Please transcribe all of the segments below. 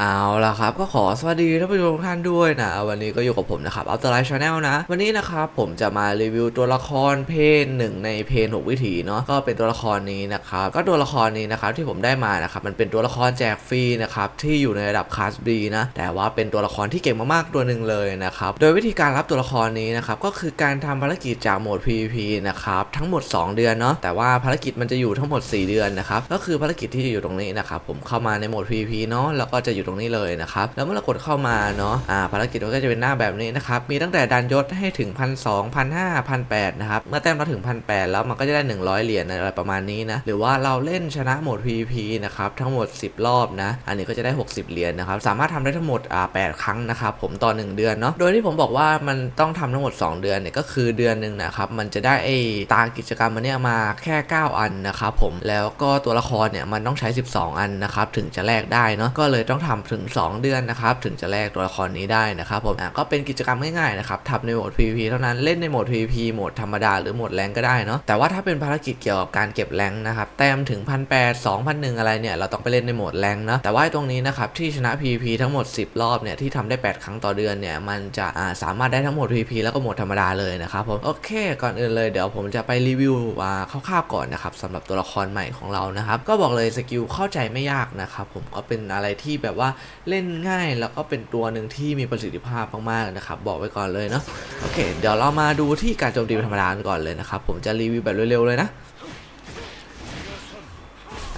เอาละครับก็ขอสวัสดีท่านผู้ชมทุกท่านด้วยนะ วันนี้ก็อยู่กับผมนะครับอัลตร้าชาแนลนะ วันนี้นะครับผมจะมารีวิวตัวละครเพนหนึ่งในเพนหกวิถีเนาะก็เป็นตัวละครนี้นะครับก็ตัวละครนี้นะครับที่ผมได้มานะครับมันเป็นตัวละครแจกฟรีนะครับที่อยู่ในระดับคลาส B นะแต่ว่าเป็นตัวละครที่เก่งมากๆตัวหนึ่งเลยนะครับโดยวิธีการรับตัวละครนี้นะครับก็คือการทำภารกิจจากโหมด PVP นะครับทั้งหมด 2 เดือนเนาะแต่ว่าภารกิจมันจะอยู่ทั้งหมด 4 เดือนนะครับก็คือภารกิจที่จะอยู่ตรงนี้นะครับผมเข้ามาในโหมด PVP เนาะแล้วก็จะอยู่ตรงนี้เลยนะครับแล้วเมื่อเรากดเข้ามาเนาะอ่าภารกิจมันก็จะเป็นหน้าแบบนี้นะครับมีตั้งแต่ดันยศให้ถึงพันสองพันห้าพันแปดนะครับเมื่อแต้มเราถึงพันแปดแล้วมันก็จะได้ 100 เหรียญอะไรประมาณนี้นะหรือว่าเราเล่นชนะโหมด PVP นะครับทั้งหมด 10 รอบนะ อันนี้ก็จะได้ 60 เหรียญนะครับสามารถทำได้ทั้งหมดอ่า8ครั้งนะครับผมต่อ1เดือนเนาะโดยที่ผมบอกว่ามันต้องทำทั้งหมด 2 เดือนเนี่ยก็คือเดือนหนึ่งนะครับมันจะได้ไอ้ตากิจกรรมมันเนี่ยมาแค่ 9 อันนะครับผมแล้วก็ตัวละครเนี่ยมันต้องใช้ 12 อันนะครับถึงจะแลกได้เนาะก็เลยต้องทำถึง 2 เดือนนะครับถึงจะแลกตัวละครนี้ได้นะครับผมก็เป็นกิจกรรมง่ายๆนะครับทำในโหมด PVP เท่านั้นเล่นในโหมด PVP โหมดธรรมดาหรือโหมดแรงก็ได้เนาะแต่ว่าถ้าเป็นภารกิจเกี่ยวกับการเก็บแรงนะครับแต้มถึงพันแปดสองพันหนึ่งอะไรเนี่ยเราต้องไปเล่นในโหมดแรงนะแต่ว่าตรงนี้นะครับที่ชนะ PVP ทั้งหมด 10 รอบเนี่ยที่ทำได้ 8 ครั้งต่อเดือนเนี่ยมันจะอ่าสามารถได้ทั้งหมด PVP แล้วก็โหมดธรรมดาเลยนะครับผมโอเค ก่อนอื่นเลยเดี๋ยวผมจะไปรีวิวอ่าคร่าวๆก่อนนะครับสำหรับตัวละครใหม่ของเรานะครับก็บอกเลยสกิลเข้าใจไม่ยากนะครับผมก็เป็นอะไรที่แบบว่าเล่นง่ายแล้วก็เป็นตัวหนึ่งที่มีประสิทธิภาพมากๆนะครับ บอกไว้ก่อนเลยเนาะโอเค เดี๋ยวเรามาดูที่การโจมตีธรรมดาก่อนเลยนะครับ ผมจะรีวิวแบบเร็วๆเลยนะ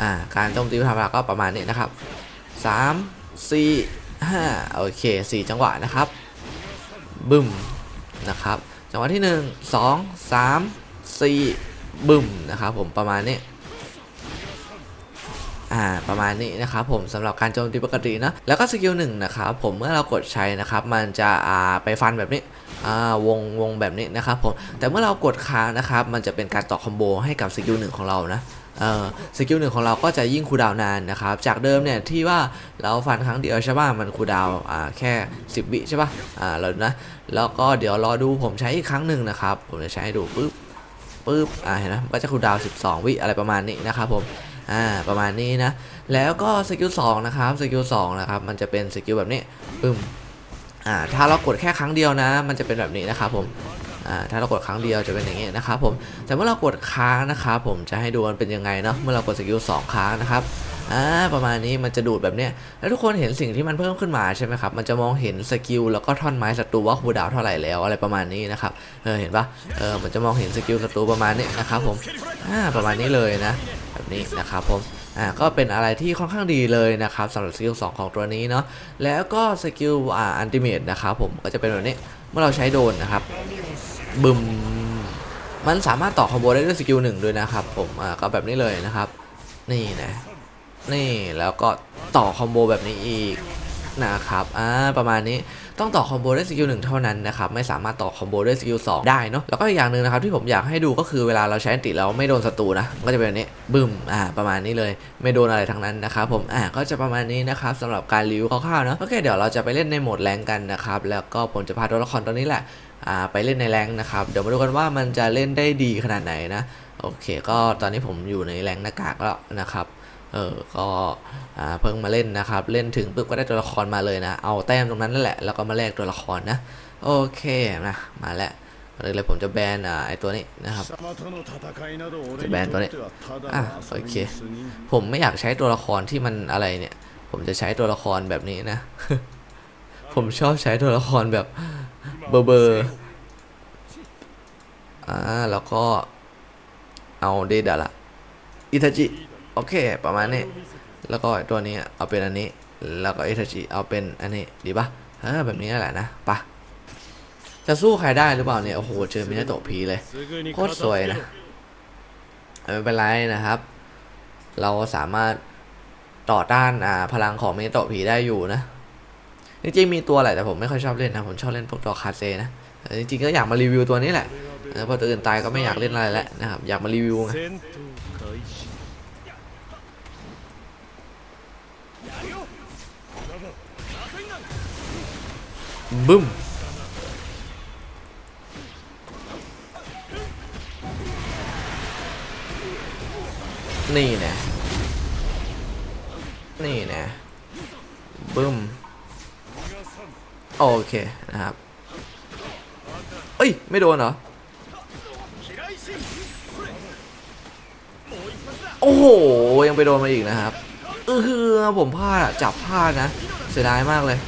อ่าการโจมตีธรรมดาก็ประมาณนี้นะครับสามสี่ห้าโอเคสี่จังหวะนะครับบึ้มนะครับจังหวะที่หนึ่งสองสามสี่บึ้มนะครับผมประมาณนี้ อ่าประมาณนี้นะครับผมสำหรับการโจมตีปกตินะแล้วก็สกิลหนึ่งนะครับผมเมื่อเรากดใช้นะครับมันจะอ่าไปฟันแบบนี้อ่าวงวงแบบนี้นะครับผมแต่เมื่อเรากดค้างนะครับมันจะเป็นการต่อคอมโบให้กับสกิลหนึ่งของเรานะเออสกิลหนึ่งของเราก็จะยิ่งคูดาวนานนะครับ จากเดิมเนี่ยที่ว่าเราฟันครั้งเดียวใช่ป่ะมันคูดาวอ่าแค่ 10 วิใช่ป่ะอ่าเรานะแล้วก็เดี๋ยวรอดูผมใช้อีกครั้งหนึ่งนะครับ ผมจะใช้ให้ดูปึ๊บปึ๊บอ่าเห็นไหมก็จะคูดาว 12 วิอะไรประมาณนี้นะครับผม อ่าประมาณนี้นะ แล้วก็สกิลสองนะครับสกิลสองนะครับมันจะเป็นสกิลแบบนี้ปึ้มอ่าถ้าเรากดแค่ครั้งเดียวนะ มันจะเป็นแบบนี้นะครับผมอ่าถ้าเรากดครั้งเดียวจะเป็นอย่างนี้นะครับผมแต่เมื่อเรากดค้างนะครับผมจะให้ดูมันเป็นยังไงเนาะเมื่อเรากดสกิลสองค้างนะครับ อ่าประมาณนี้มันจะดูดแบบเนี้ยแล้วทุกคนเห็นสิ่งที่มันเพิ่มขึ้นมาใช่ไหมครับมันจะมองเห็นสกิลแล้วก็ท่อนไม้ศัตรูว่าคูดาวเท่าไหร่แล้วอะไรประมาณนี้นะครับเออเห็นปะเออมันจะมองเห็นสกิลศัตรูประมาณนี้นะครับผมอ่าประมาณนี้เลยนะ แบบนี้นะครับผมอ่าก็เป็นอะไรที่ค่อนข้างดีเลยนะครับสำหรับสกิล2ของตัวนี้เนาะแล้วก็สกิลอ่าอันติเมตนะครับผมก็จะเป็นแบบนี้เมื่อเราใช้โดนนะครับบึมมันสามารถต่อคอมโบได้ด้วยสกิลหนึ่งด้วยนะครับผมอ่าก็แบบนี้เลยนะครับ นี่นะ นี่แล้วก็ต่อคอมโบแบบนี้อีกนะครับอ่าประมาณนี้ต้องต่อคอมโบด้วยสกิลหนึ่งเท่านั้นนะครับไม่สามารถต่อคอมโบด้วยสกิลสองได้เนาะแล้วก็อีกอย่างหนึ่งนะครับที่ผมอยากให้ดูก็คือเวลาเราใช้อันติแล้วไม่โดนศัตรูนะก็จะเป็นแบบนี้บึ้มอ่าประมาณนี้เลยไม่โดนอะไรทั้งนั้นนะครับผมอ่าก็จะประมาณนี้นะครับสำหรับการรีวิวคร่าวๆเนาะโอเคเดี๋ยวเราจะไปเล่นในโหมดแรงกันนะครับแล้วก็ผมจะพาตัวละครตัวนี้แหละอ่าไปเล่นในแรงนะครับเดี๋ยวมาดูกันว่ามันจะเล่นได้ดีขนาดไหนนะโอเค ก็ตอนนี้ผมอยู่ในแรงหน้ากากแล้วนะครับ เออก็อ่าเพิ่งมาเล่นนะครับ เล่นถึงปุ๊บก็ได้ตัวละครมาเลยนะ เอาแต้มตรงนั้นนั่นแหละ แล้วก็มาแลกตัวละครนะ โอเคนะ มาแล้วเลยเลยผมจะแบนอ่าไอตัวนี้นะครับ จะแบนตัวนี้ อะโอเค ผมไม่อยากใช้ตัวละครที่มันอะไรเนี่ย ผมจะใช้ตัวละครแบบนี้นะ ผมชอบใช้ตัวละครแบบเบอร์เบอร์อ่าแล้วก็เอาเดดะละอิทาจิ โอเค ประมาณนี้ แล้วก็ตัวนี้เอาเป็นอันนี้ แล้วก็อิทจิเอาเป็นอันนี้ดีปะเออแบบนี้แหละนะปะจะสู้ใครได้หรือเปล่าเนี่ย โอ้โห เจอมินาโตะพีเลย โคตรสวยนะไม่เป็นไรนะครับ เราสามารถต่อต้านอ่าพลังของเมโตะผีได้อยู่นะ จริงๆมีตัวแหละแต่ผมไม่ค่อยชอบเล่นนะ ผมชอบเล่นพวกตัวคาเซนะจริงๆก็อยากมารีวิวตัวนี้แหละเอตัวอื่นตายก็ไม่อยากเล่นอะไรแล้วนะครับ อยากมารีวิวไง บึ้มนี่นะ นี่นะบบึ้ม โอเค นะครับ เอ้ย ไม่โดนเหรอ โอ้โห ยังไปโดนมาอีกนะครับ เออผมพลาดอะจับพลาดนะ เสียดายมากเลย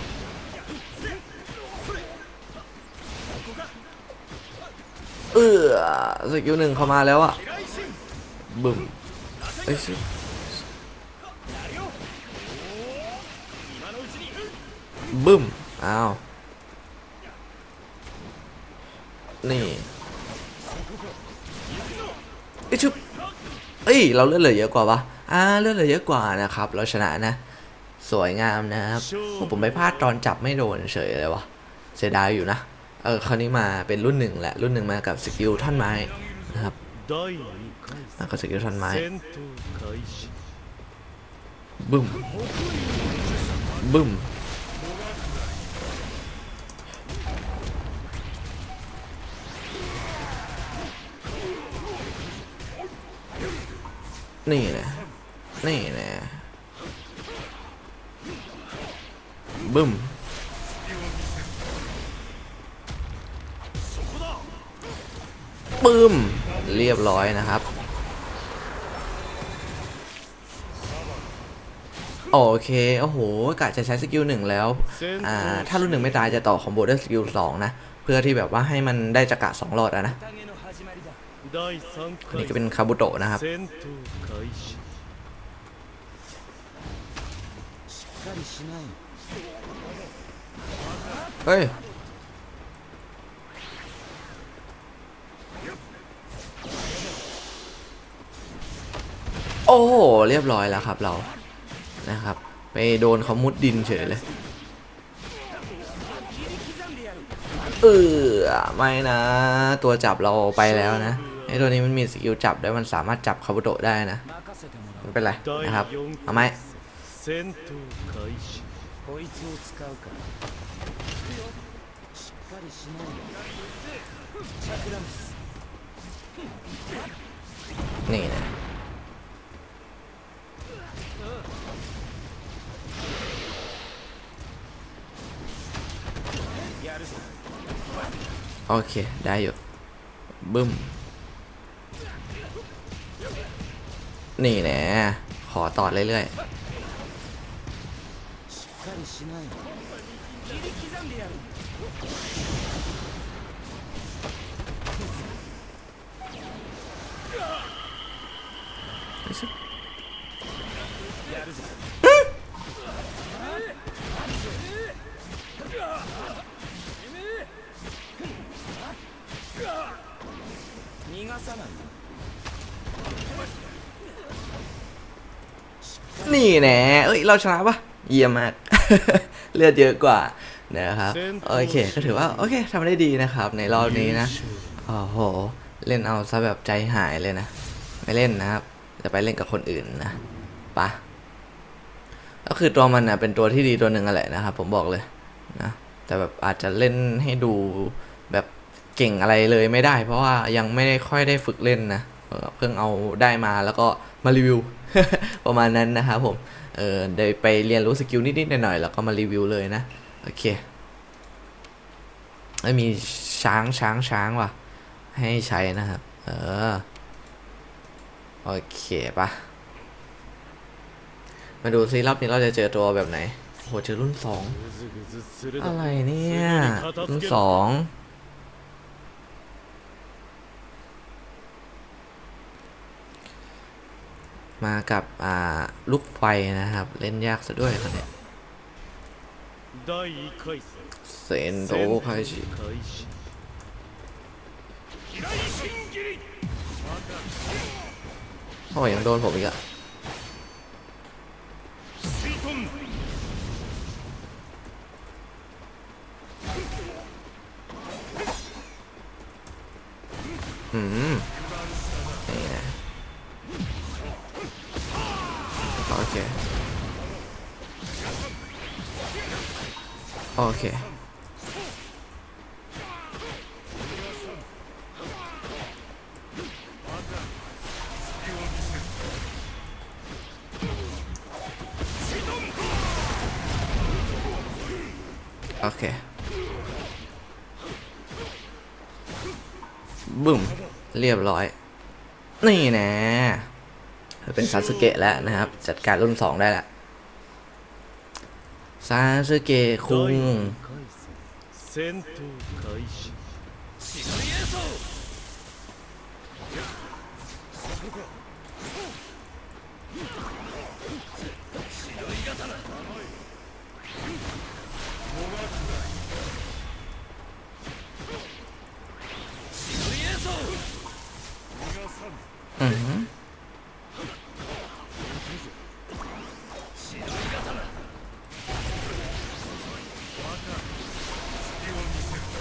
ออสกิลหนึ่งเข้ามาแล้วอะบึ้มเอ้ยชิบึ้มอ้าวนี่ไอยชุบเอ้ยเราเลือดเหลือเยอะกว่าวะอ่าเลือดเหลือเยอะกว่านะครับ เราชนะนะ สวยงามนะครับโอ้ผมไปพลาดตอนจับไม่โดนเฉยเลยวะเสียดายอยู่นะ เออคราวนี้มาเป็นรุ่นหนึ่งแหละ รุ่นหนึ่งมากับสกิลท่อนไม้นะครับมากับสกิลท่อนไม้บึ้มบึ้มนี่นะนี่นะบึ้ม ปืมเรียบร้อยนะครับ โอเค โอ้โหกะจะใช้สกิลหนึ่งแล้ว อ่า ถ้ารุ่นหนึ่งไม่ตายจะต่อคอมโบด้วยสกิลสองนะ เพื่อที่แบบว่าให้มันได้จักระสองหลอดอะนะนี่ก็เป็นคาบุโตะนะครับเฮ้ย โอ้โห เรียบร้อยแล้วครับเรานะครับ ไปโดนเขามุดดินเฉยเลยเออไม่นะ ตัวจับเราไปแล้วนะไอ้ตัวนี้มันมีสกิลจับได้มันสามารถจับคาบุโตะได้นะไม่เป็นไรนะครับเอาไหมนี่นะ โอเค ได้อยู่ บึ้ม นี่แนะขอต่อเรื่อยๆ นี่แน่เอ้ย เราชนะปะเยี่ยมมาก เลือดเยอะกว่านะครับ โอเค ก็ถือว่า โอเคทำได้ดีนะครับ ในรอบนี้นะ โอ้โห เล่นเอาซะแบบใจหายเลยนะ ไม่เล่นนะครับ จะไปเล่นกับคนอื่นนะปะก็คือตัวมันนะเป็นตัวที่ดีตัวหนึ่งอะแหละนะครับ ผมบอกเลยนะ แต่แบบอาจจะเล่นให้ดู เก่งอะไรเลยไม่ได้ เพราะว่ายังไม่ได้ค่อยได้ฝึกเล่นนะเพิ่งเอาได้มาแล้วก็มารีวิว ประมาณนั้นนะครับผมเออได้ไปเรียนรู้สกิลนิดๆหน่อยๆแล้วก็มารีวิวเลยนะโอเคไม่มีช้างช้างช้างว่ะ ให้ใช้นะครับ เออ โอเคปะมาดูซิรอบนี้เราจะเจอตัวแบบไหนโหเจอรุ่นสองอะไรเนี่ย รุ่นสอง มากับอ่าลูกไฟนะครับ เล่นยากซะด้วยครัเนี่ยเซนโดไคชิโอ้ยยังโดนผมอีกอะอืม โอเค โอเค บึ้ม เรียบร้อย นี่นะ เป็นซาสึเกะแล้วนะครับ จัดการรุ่นสองได้แล้ว ซาสึเกะคุงอืม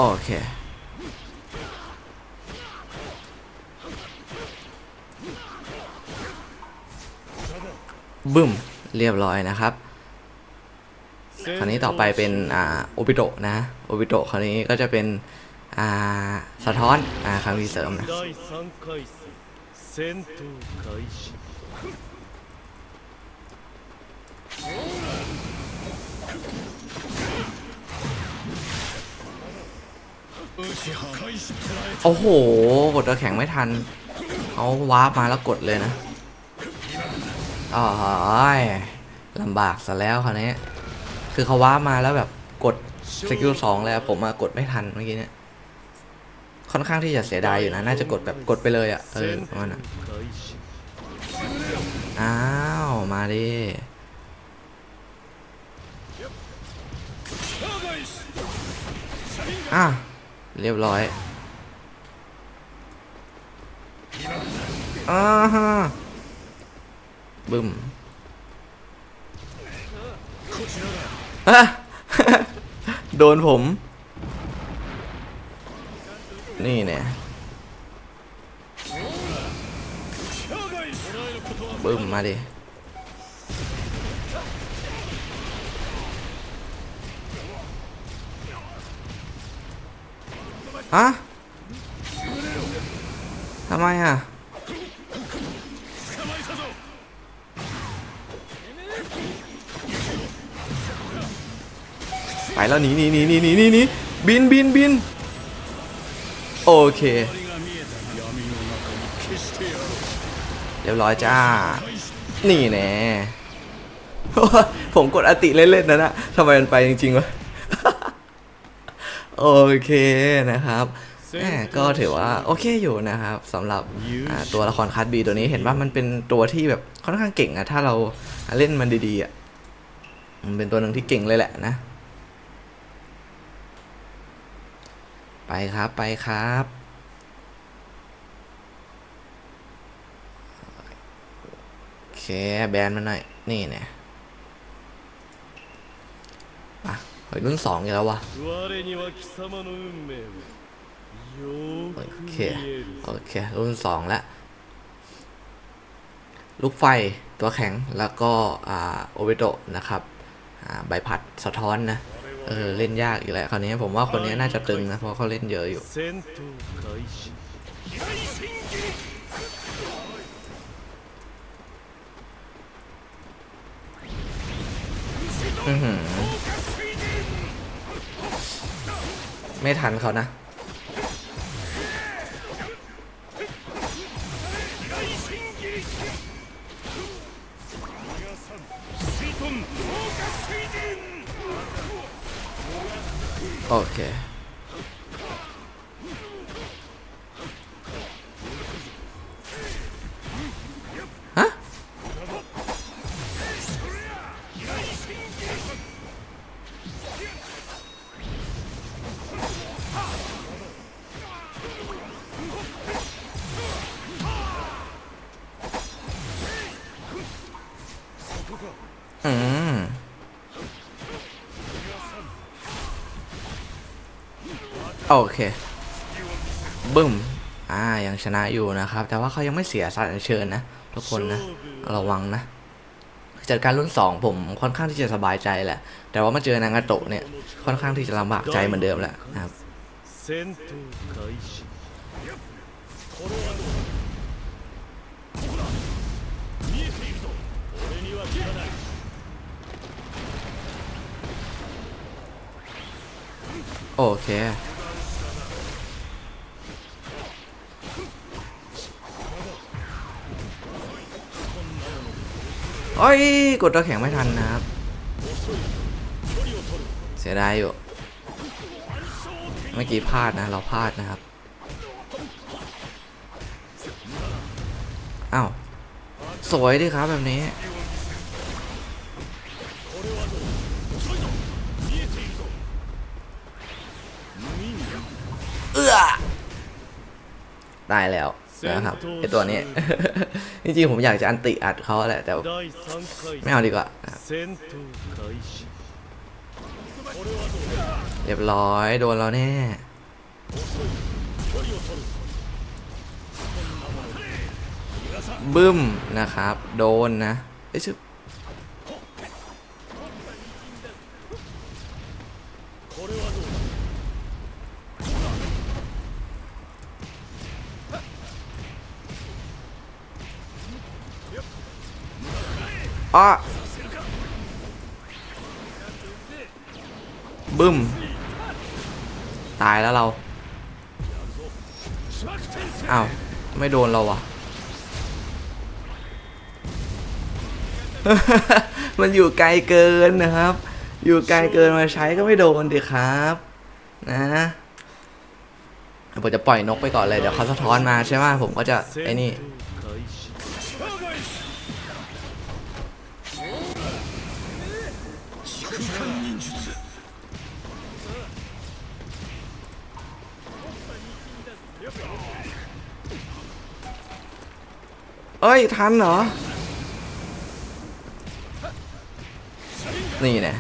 โอเค บึ้ม เรียบร้อยนะครับ คราวนี้ต่อไปเป็นอ่าโอบิโตะนะโอบิโตะคราวนี้ก็จะเป็นอ่าสะท้อนอ่าครั้งที่เสริมนะ โอ้โหกดตัวแข็งไม่ทันเขาวาร์ปมาแล้วกดเลยนะอ๋อลำบากซะแล้วคราวนี้คือเขาว้ามาแล้วแบบกดสกิลสองเลยผมมากดไม่ทันเมื่อกี้เนี่ยค่อนข้างที่จะเสียดายอยู่นะ น่าจะกดแบบกดไปเลยอะ่ะเออประมาณนั้นอ้าว มาดิอะ เรียบร้อยอ่าฮะบึ้มอะโดนผม นี่เนี่ยบึ้มมาดิ ฮะทำไมอะไปแล้วหนีหนีหนีหนีหนีหนีหนีบินบินบินโอเคเรียบร้อยจ้า นี่แน่ผมกดอติเล่นๆนะนะทำไมมันไปจริงๆวะ โอเคนะครับแหมก็ถือว่าโอเคอยู่นะครับสำหรับอ่าตัวละครคัสบีตัวนี้เห็นว่ามันเป็นตัวที่แบบค่อนข้างเก่งอะถ้าเราเล่นมันดีๆอะมันเป็นตัวหนึ่งที่เก่งเลยแหละนะ ไปครับไปครับ โอเคแบนมันหน่อย นี่เนี่ยมา เฮ้ยรุ่นสองอีกแล้ววะโอเค โอเค รุ่นสองแล้วลูกไฟตัวแข็งแล้วก็อาโอเวโตะนะครับอาใบพัดสะท้อนนะ เออ เล่นยากอีกแล้วคราวนี้ผมว่าคนนี้น่าจะตึงนะ เพราะเขาเล่นเยอะอยู่อือหือ ไม่ทันเขานะ โอเค โอเคบึ้มอ่ายังชนะอยู่นะครับ แต่ว่าเขายังไม่เสียสัตว์เชิญนะ ทุกคนนะ ระวังนะ จัดการรุ่น 2 ผมค่อนข้างที่จะสบายใจแหละ แต่ว่ามาเจอนางาโตะเนี่ย ค่อนข้างที่จะลำบากใจเหมือนเดิมแหละนะครับโอเค โอ้ยกดตัวแข็งไม่ทันนะครับ เสียดายอยู่เมื่อกี้พลาดนะ เราพลาดนะครับอ้าวสวยดีครับแบบนี้ ตายแล้วนะครับไอตัวนี้ จริงๆผมอยากจะอันติอัดเขาแหละแต่ไม่เอาดีกว่าเรียบร้อยโดนเราแน่บึ้มนะครับ โดนนะไอ้ชึบ อ้อบึ้ม ตายแล้วเรา อ้าว ไม่โดนเราวะมันอยู่ไกลเกินนะครับ อยู่ไกลเกินมาใช้ก็ไม่โดนดิครับ นะผมจะปล่อยนกไปก่อนเลย เดี๋ยวเขาสะท้อนมาใช่ไหมผมก็จะไอ้นี่ เอ้ย ทันเหรอ นี่น่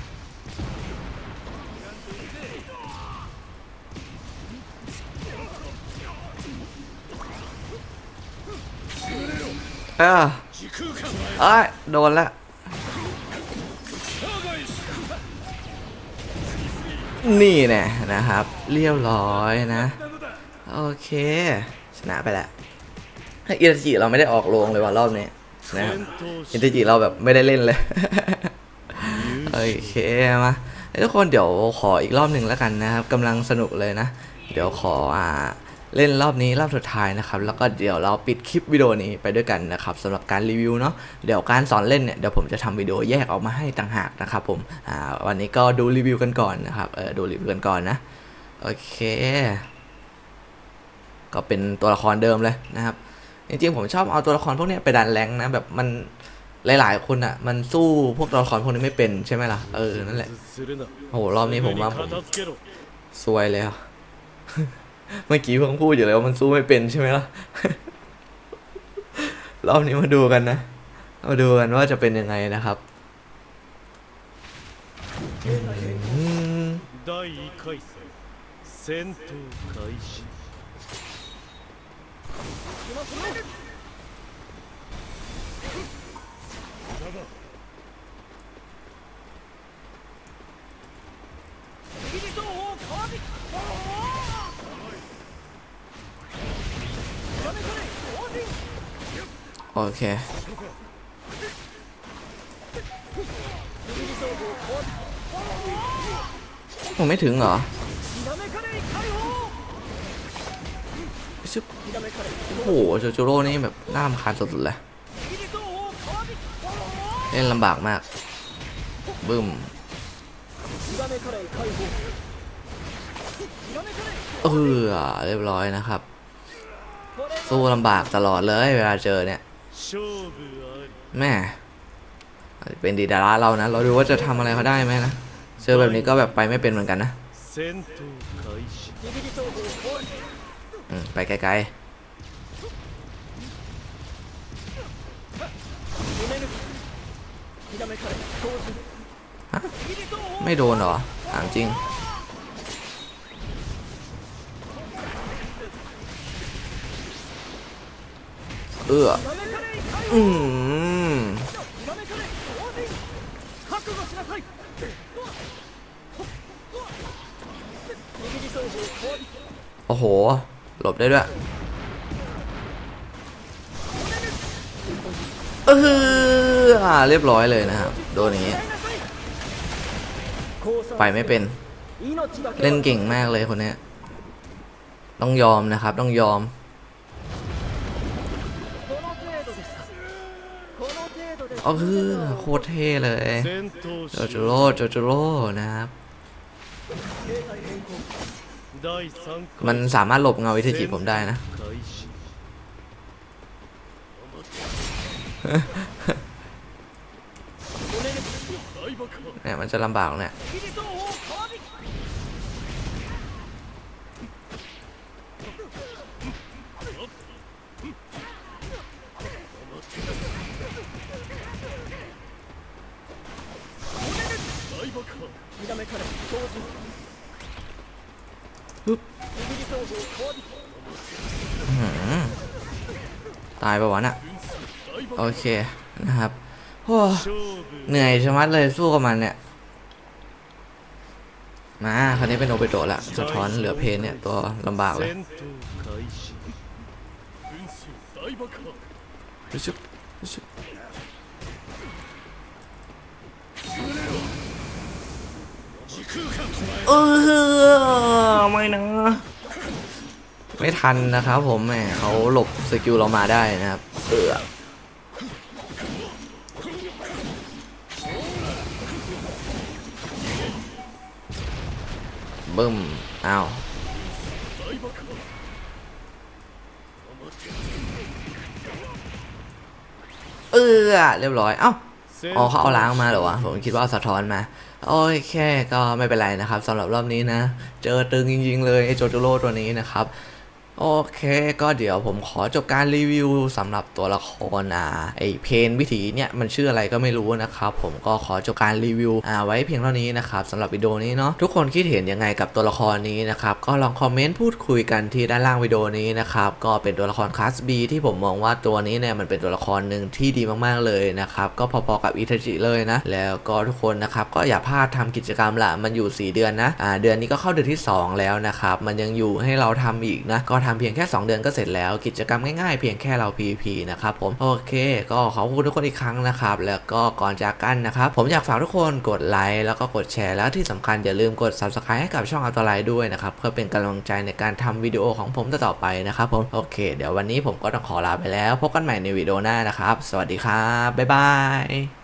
เออเอ้ยโดนละนี่แน่นะครับ เรียบร้อยนะ โอเค ชนะไปแล้ว อินจิเราไม่ได้ออกโรงเลยว่ะรอบนี้นะครับอินจิเราแบบไม่ได้เล่นเลยโอเคมาทุกคนเดี๋ยวขออีกรอบหนึ่งแล้วกันนะครับกำลังสนุกเลยนะ เดี๋ยวขออ่าเล่นรอบนี้รอบสุดท้ายนะครับ แล้วก็เดี๋ยวเราปิดคลิปวิดีโอนี้ไปด้วยกันนะครับสำหรับการรีวิวเนาะเดี๋ยวการสอนเล่นเนี่ยเดี๋ยวผมจะทำวิดีโอแยกออกมาให้ต่างหากนะครับผมอ่าวันนี้ก็ดูรีวิวกันก่อนนะครับเออดูรีวิวกันก่อนนะโอเค ก็เป็นตัวละครเดิมเลยนะครับ จริงๆผมชอบเอาตัวละครพวกเนี้ยไปดันแรงค์นะแบบมันหลายๆคนอ่ะ มันสู้พวกตัวละครพวกนี้ไม่เป็นใช่ไหมล่ะเออนั่นแหละ するな โอ้โหรอบนี้ผมว่าผม 片付けろ ซวยเลยอ่ะ เมื่อกี้เพิ่งพูดอยู่เลยว่ามันสู้ไม่เป็นใช่ไหมล่ะ รอบนี้มาดูกันนะมาดูกันว่าจะเป็นยังไงนะครับอืม 第1回戦戦闘開始 โอเคผมไม่ถึงเหรอ โอ้โหจโร่นี่แบบน่ารำคานสุดๆเลยเล่นลำบากมากบึ้มเออเรียบร้อยนะครับ สู้ลำบากตลอดเลย เวลาเจอเนี่ยแม่เป็นดีดาราเรานะ เราดูว่าจะทำอะไรเขาได้ไหมนะเจอแบบนี้ก็แบบไปไม่เป็นเหมือนกันนะไปไกลๆ ฮะไม่โดนเหรอ ถามจริง เอืออืมโอ้โห หลบได้ด้วย เออ อาเรียบร้อยเลยนะครับ โดนนี้ ไปไม่เป็น เล่นเก่งมากเลยคนนี้ต้องยอมนะครับ ต้องยอม เอาคือโคตรเท่เลยโจโจโร่โจโจโร่นะครับ มันสามารถหลบเงาวิทจิผมได้นะ เนี่ยมันจะลำบากเนี่ยตายไปวัน่ะ โอเคนะครับ เหนื่อยชะมัดเลยสู้กับมันเนี่ย มาคราวนี้เป็นโอเปโตะละสะท้อนเหลือเพนเนี่ย ตัวลำบากเลยเออไม่นะ ไม่ทันนะครับผมแหมเขาหลบสกิลเรามาได้นะครับ เออ บึ้มอาเออเรียบร้อยเอ้าอ๋อเขาเอาล้างมาหรอวะผมคิดว่าสะท้อนมา โอเคก็ไม่เป็นไรนะครับสำหรับรอบนี้นะ เจอตึงจริง ๆ เลยไอ้โจโจโร่ตัวนี้นะครับ โอเคก็เดี๋ยวผมขอจบการรีวิวสำหรับตัวละครอ่าไอเพนวิถีเนี่ยมันชื่ออะไรก็ไม่รู้นะครับผมก็ขอจบการรีวิวอ่าไว้เพียงเท่านี้นะครับสำหรับวิดีโอนี้เนาะทุกคนคิดเห็นยังไงกับตัวละครนี้นะครับก็ลองคอมเมนต์พูดคุยกันที่ด้านล่างวิดีโอนี้นะครับก็เป็นตัวละครคลาส B ที่ผมมองว่าตัวนี้เนี่ยมันเป็นตัวละครหนึ่งที่ดีมากๆเลยนะครับก็พอๆกับอิทาจิเลยนะแล้วก็ทุกคนนะครับก็อย่าพลาดทำกิจกรรมละมันอยู่ 4 เดือนนะอ่าเดือนนี้ก็เข้าเดือนที่ 2 แล้วนะครับมันยังอยู่ให้เราทำอีกนะก็ทำเพียงแค่ 2 เดือนก็เสร็จแล้ว กิจกรรมง่ายๆเพียงแค่เรา PVP นะครับผมโอเค ก็ขอบคุณทุกคนอีกครั้งนะครับ แล้วก็ก่อนจากกันนะครับ ผมอยากฝากทุกคนกดไลค์แล้วก็กดแชร์แล้วที่สำคัญอย่าลืมกด Subscribe ให้กับช่องอัลตไลด้วยนะครับเพื่อเป็นกำลังใจในการทำวิดีโอของผมต่อไปนะครับผมโอเค เดี๋ยววันนี้ผมก็ต้องขอลาไปแล้ว พบกันใหม่ในวิดีโอหน้านะครับ สวัสดีครับบ๊ายบาย